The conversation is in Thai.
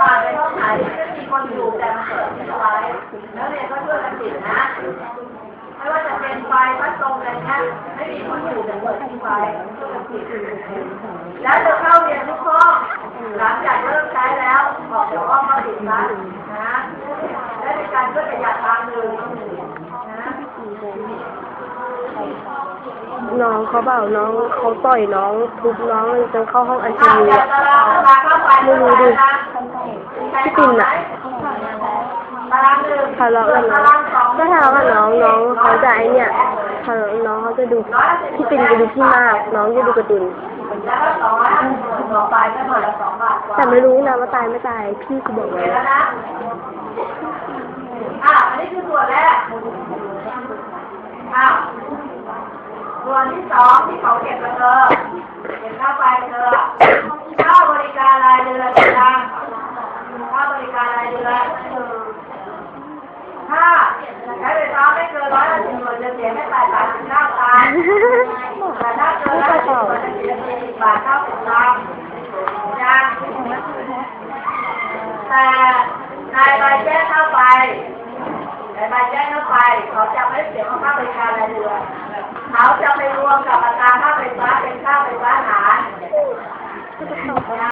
ผ่านไปห้องไหนที่ไม่มีคนอยู่แต่มันเปิดทิ้งเอาไว้แล้วเรียนก็ช่วยกันติดนะ ไม่ว่าจะเป็นไฟพัดลมอะไรเงี้ยไม่มีคนอยู่แต่เปิดทิ้งไว้ช่วยกันติดแล้วจะเข้าเรียนทุกข้อหลังจากเลิกใช้แล้วออกจากห้องมาติดนะนะและในการช่วยประหยัดทางหนึ่งนะน้องเขาเปล่าน้องเขาต่อยน้องทุบน้องจนเข้าห้องไอซีถ้ายูอยากตารางตารางเข้าไปไม่รู้ดิ พี่ปิ่นอะทะเลาะกันน้องก็ทะเลาะกับน้องน้องเขาจะไอเนี่ยทะเลาะน้องเขาจะดูพี่ปินจะดูพี่มาก น้องจะดูกร์ตูนแต่ไม่รู้นะว่าตายไม่ตายพี่เขาบอกเห็ไว้นแล้วนะอะอันนี้คือส่วนแรกอ้าวส่วนที่สองที่เขาเก็บกับเธอเก็บค่าไฟกับเธอค่าบริการรายเดือนนะ ค่าบริการรายเดือนถ้าใช้ไฟฟ้าไม่เกินร้อยละสิบหน่วยจะเสียไม่ต่างจากเก้าตังค์แต่ถ้าเกินร้อยละสิบหน่วยจะเสียสิบบาทเก้าสิบตังค์ยังแต่นายใบแจ้งเข้าไปนายใบแจ้งเข้าไป เขาจะไม่เสียค่าบริการรายเดือนเขาจะไปรวมกับอัตราค่าไฟฟ้าเป็นค่าไฟฟ้าหาร